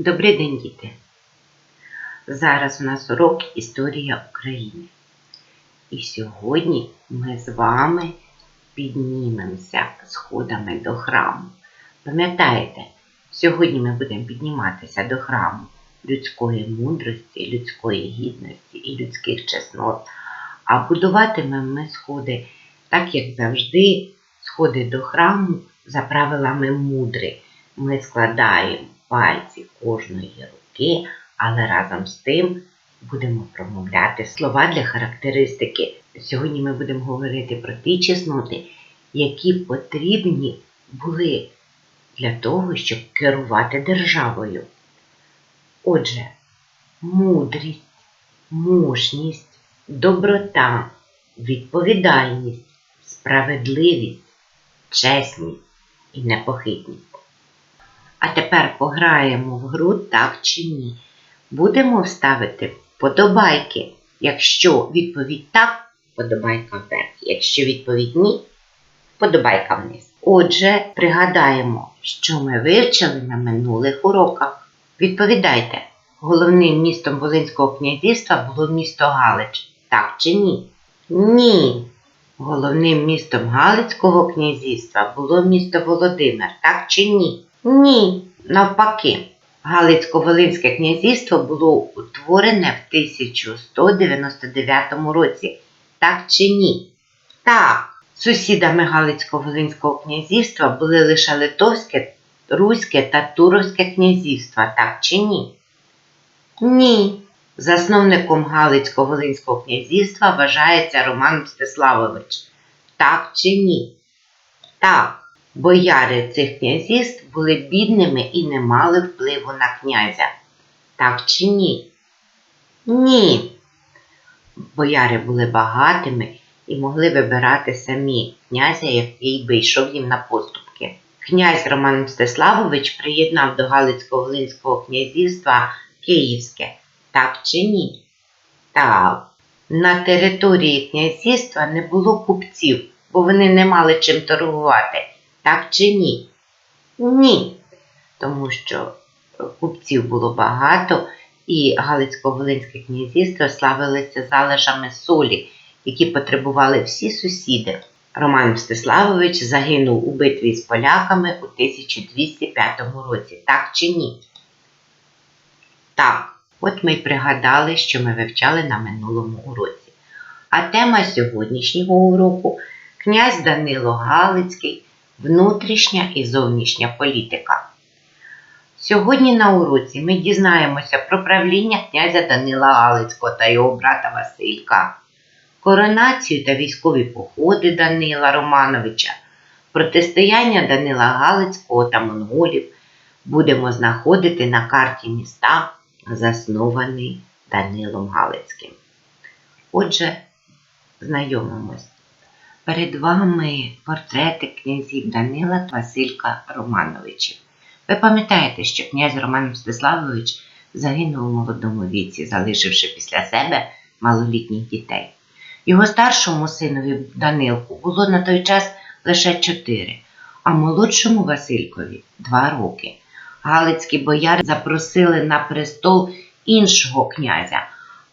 Добрий день, діти! Зараз у нас урок Історія України. І сьогодні ми з вами піднімемося сходами до храму. Пам'ятаєте, сьогодні ми будемо підніматися до храму людської мудрості, людської гідності і людських чеснот. А будуватимемо ми сходи, так як завжди, сходи до храму за правилами мудри. Ми складаємо пальці кожної руки, але разом з тим будемо промовляти слова для характеристики. Сьогодні ми будемо говорити про ті чесноти, які потрібні були для того, щоб керувати державою. Отже, мудрість, мужність, доброта, відповідальність, справедливість, чесність і непохитність. А тепер пограємо в гру так чи ні. Будемо вставити подобайки. Якщо відповідь так, подобайка вверх. Якщо відповідь ні, подобайка вниз. Отже, пригадаємо, що ми вивчили на минулих уроках. Відповідайте, головним містом Волинського князівства було місто Галич. Так чи ні? Ні. Головним містом Галицького князівства було місто Володимир. Так чи ні? Ні. Навпаки. Галицько-Волинське князівство було утворене в 1199 році. Так чи ні? Так. Сусідами Галицько-Волинського князівства були лише Литовське, Руське та Туровське князівства. Так чи ні? Ні. Засновником Галицько-Волинського князівства вважається Роман Мстиславович. Так чи ні? Так. Бояри цих князівств були бідними і не мали впливу на князя. Так чи ні? Ні. Бояри були багатими і могли вибирати самі князя, який би йшов їм на поступки. Князь Роман Мстиславович приєднав до Галицько-Волинського князівства Київське. Так чи ні? Так. На території князівства не було купців, бо вони не мали чим торгувати. Так чи ні? Ні. Тому що купців було багато, і Галицько-Волинське князівство славилося залежами солі, які потребували всі сусіди. Роман Мстиславович загинув у битві з поляками у 1205 році. Так чи ні? Так. От ми й пригадали, що ми вивчали на минулому уроці. А тема сьогоднішнього уроку князь Данило Галицький, внутрішня і зовнішня політика. Сьогодні на уроці ми дізнаємося про правління князя Данила Галицького та його брата Василька, коронацію та військові походи Данила Романовича, протистояння Данила Галицького та монголів будемо знаходити на карті міста заснований Данилом Галицьким. Отже, знайомимось. Перед вами портрети князів Данила та Василька Романовичів. Ви пам'ятаєте, що князь Роман Мстиславович загинув у молодому віці, залишивши після себе малолітніх дітей. Його старшому синові Данилку було на той час лише чотири, а молодшому Василькові два роки. Галицькі бояри запросили на престол іншого князя,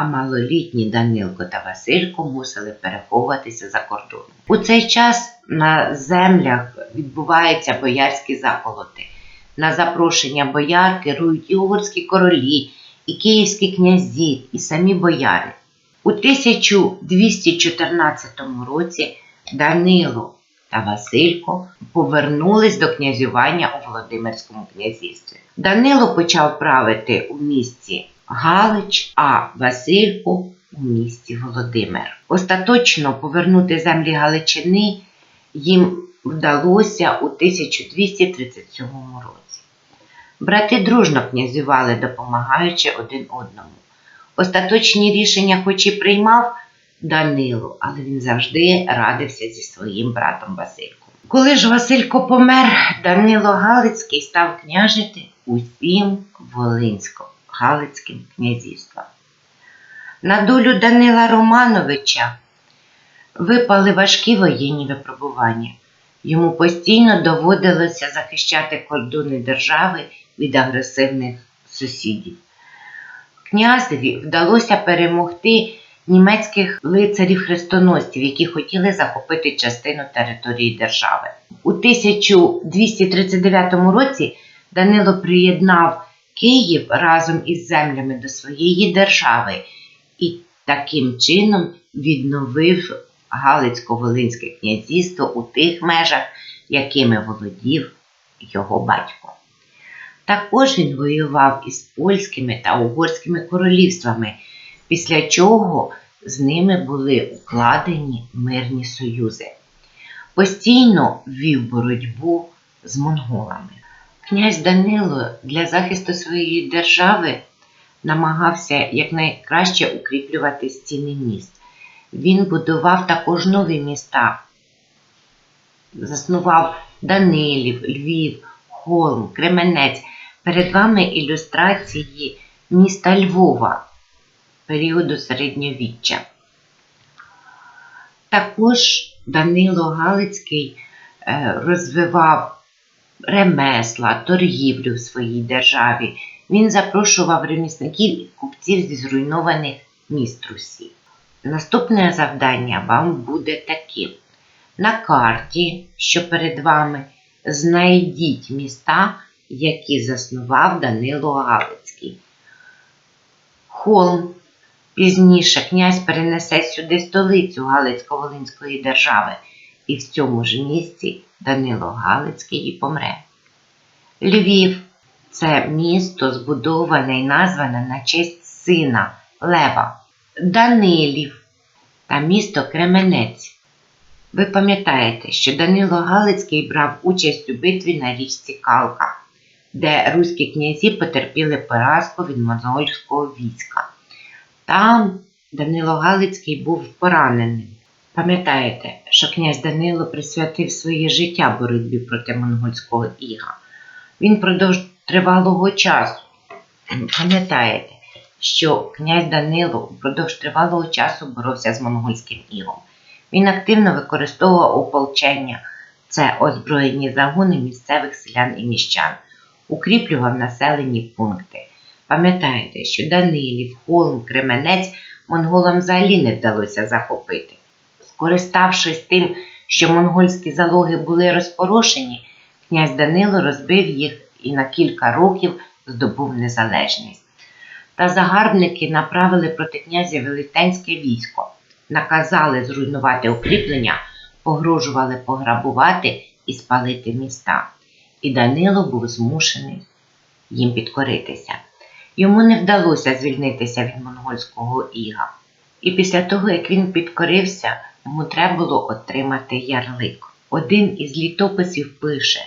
а малолітні Данилко та Василько мусили переховуватися за кордоном. У цей час на землях відбуваються боярські заколоти. На запрошення бояр керують і угорські королі, і київські князі, і самі бояри. У 1214 році Данило та Василько повернулись до князювання у Володимирському князівстві. Данило почав правити у місті Галич, а Василько у місті Володимир. Остаточно повернути землі Галичини їм вдалося у 1237 році. Брати дружно князювали, допомагаючи один одному. Остаточні рішення, хоч і приймав Данило, але він завжди радився зі своїм братом Васильком. Коли ж Василько помер, Данило Галицький став княжити усім Волинсько-Галицьким князівством. На долю Данила Романовича випали важкі воєнні випробування. Йому постійно доводилося захищати кордони держави від агресивних сусідів. Князеві вдалося перемогти німецьких лицарів-хрестоносців, які хотіли захопити частину території держави. У 1239 році Данило приєднав Київ разом із землями до своєї держави і таким чином відновив Галицько-Волинське князівство у тих межах, якими володів його батько. Також він воював із польськими та угорськими королівствами, після чого з ними були укладені мирні союзи. Постійно вів боротьбу з монголами. Князь Данило для захисту своєї держави намагався якнайкраще укріплювати стіни міст. Він будував також нові міста, заснував Данилів, Львів, Холм, Кременець. Перед вами ілюстрації міста Львова періоду середньовіччя. Також Данило Галицький е, розвивав ремесла, торгівлю в своїй державі. Він запрошував ремісників і купців зі зруйнованих міст Русі. Наступне завдання вам буде таким. На карті, що перед вами, знайдіть міста, які заснував Данило Галицький. Холм. Пізніше князь перенесе сюди столицю Галицько-Волинської держави, і в цьому ж місці Данило Галицький і помре. Львів це місто збудоване і назване на честь сина Лева, Данилів та місто Кременець. Ви пам'ятаєте, що Данило Галицький брав участь у битві на річці Калка, де руські князі потерпіли поразку від монгольського війська. Там Данило Галицький був поранений. Пам'ятаєте, що князь Данило присвятив своє життя боротьбі проти монгольського іга. Він продовж тривалого часу, пам'ятаєте, що князь Данило впродовж тривалого часу боровся з монгольським ігом. Він активно використовував ополчення, це озброєні загони місцевих селян і міщан, укріплював населені пункти. Пам'ятаєте, що Данилів, Холм, Кременець монголам взагалі не вдалося захопити. Скориставшись тим, що монгольські залоги були розпорошені, князь Данило розбив їх і на кілька років здобув незалежність. Та загарбники направили проти князя велетенське військо, наказали зруйнувати укріплення, погрожували пограбувати і спалити міста. І Данило був змушений їм підкоритися. Йому не вдалося звільнитися від монгольського іга. І після того, як він підкорився, йому треба було отримати ярлик. Один із літописів пише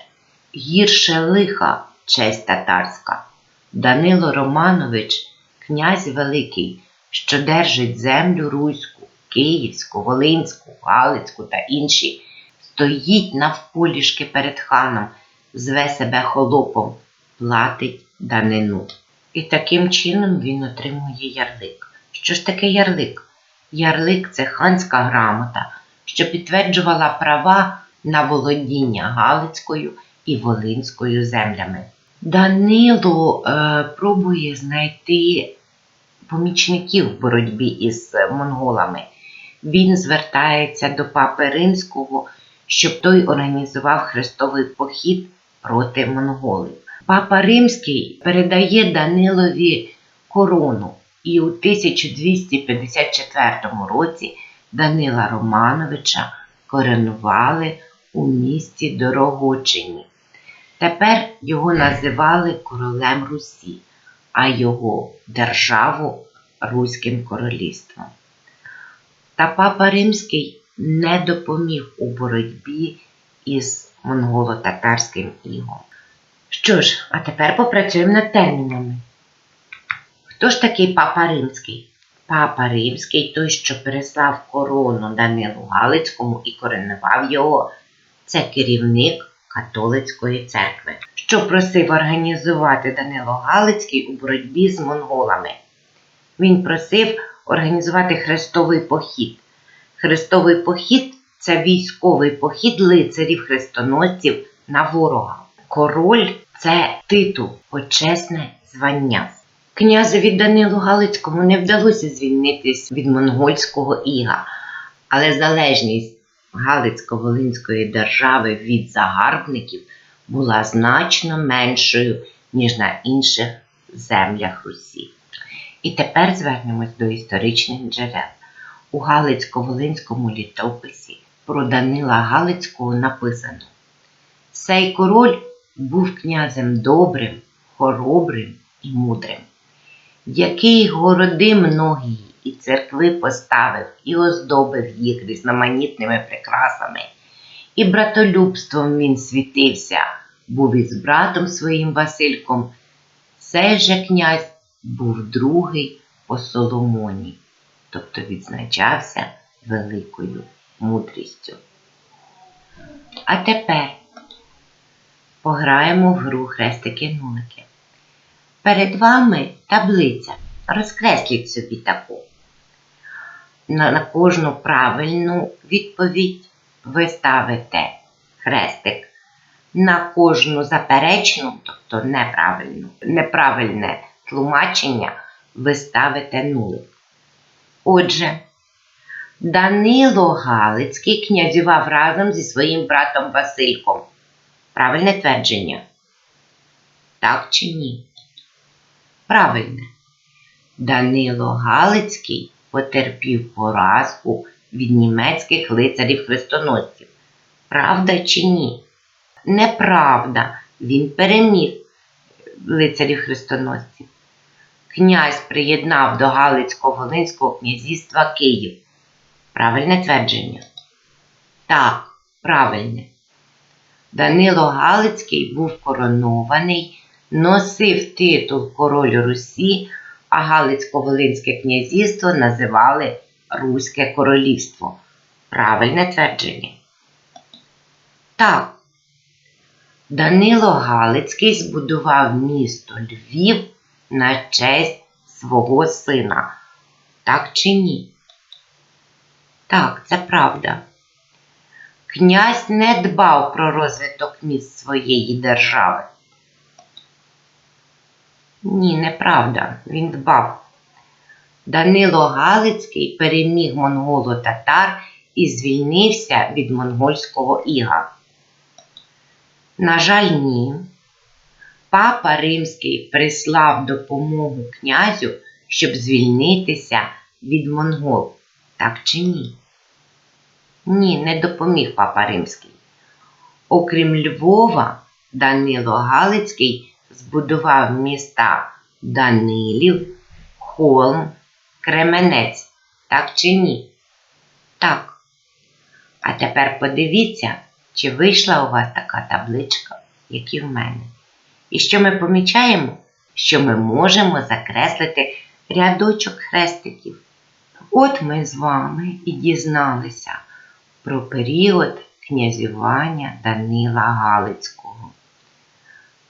гірше лиха честь татарська. Данило Романович, князь Великий, що держить землю Руську, Київську, Волинську, Галицьку та інші, стоїть навполішки перед ханом, зве себе холопом, платить данину. І таким чином він отримує ярлик. Що ж таке ярлик? Ярлик це ханська грамота, що підтверджувала права на володіння Галицькою і Волинською землями. Данило е, пробує знайти помічників в боротьбі із монголами. Він звертається до папи Римського, щоб той організував хрестовий похід проти монголів. Папа Римський передає Данилові корону, і у 1254 році Данила Романовича коронували у місті Дорогочині. Тепер його називали королем Русі, а його державу Руським королівством. Та папа Римський не допоміг у боротьбі із монголо-татарським ігом. Що ж, а тепер попрацюємо над термінами. Хто ж такий папа Римський? Папа Римський, той, що переслав корону Данилу Галицькому і коронував його, це керівник католицької церкви, що просив організувати Данило Галицький у боротьбі з монголами. Він просив організувати хрестовий похід. Хрестовий похід це військовий похід лицарів хрестоносців на ворога. Король це титул, почесне звання. Князеві Данилу Галицькому не вдалося звільнитись від монгольського іга, але залежність Галицько-Волинської держави від загарбників була значно меншою, ніж на інших землях Русі. І тепер звернемось до історичних джерел. У Галицько-Волинському літописі про Данила Галицького написано: Цей король був князем добрим, хоробрим і мудрим, який городи многі і церкви поставив і оздобив їх різноманітними прикрасами, і братолюбством він світився, був із братом своїм Васильком. Цей же князь був другий по Соломоні, тобто відзначався великою мудрістю. А тепер пограємо в гру хрестики-нулики. Перед вами таблиця. Розкресліть собі таку. На, кожну правильну відповідь ви ставите хрестик. На кожну заперечну, тобто неправильну, неправильне тлумачення, ви ставите нулик. Отже, Данило Галицький князював разом зі своїм братом Васильком. Правильне твердження? Так чи ні? Правильне. Данило Галицький потерпів поразку від німецьких лицарів-хрестоносців. Правда чи ні? Неправда. Він переміг лицарів-хрестоносців. Князь приєднав до Галицько-Волинського князівства Київ. Правильне твердження? Так, правильне. Данило Галицький був коронований, носив титул король Русі, а Галицько-Волинське князівство називали Руське королівство. Правильне твердження? Так. Данило Галицький збудував місто Львів на честь свого сина. Так чи ні? Так, це правда. Князь не дбав про розвиток міст своєї держави. Ні, неправда, він дбав. Данило Галицький переміг монголо-татар і звільнився від монгольського іга. На жаль, ні. Папа Римський прислав допомогу князю, щоб звільнитися від монгол. Так чи ні? Ні, не допоміг папа Римський. Окрім Львова, Данило Галицький збудував міста Данилів, Холм, Кременець. Так чи ні? Так. А тепер подивіться, чи вийшла у вас така табличка, як і в мене. І що ми помічаємо? Що ми можемо закреслити рядочок хрестиків. От ми з вами і дізналися про період князювання Данила Галицького,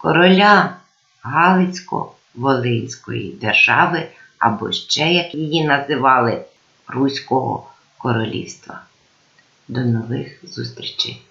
короля Галицько-Волинської держави, або ще, як її називали, Руського королівства. До нових зустрічей!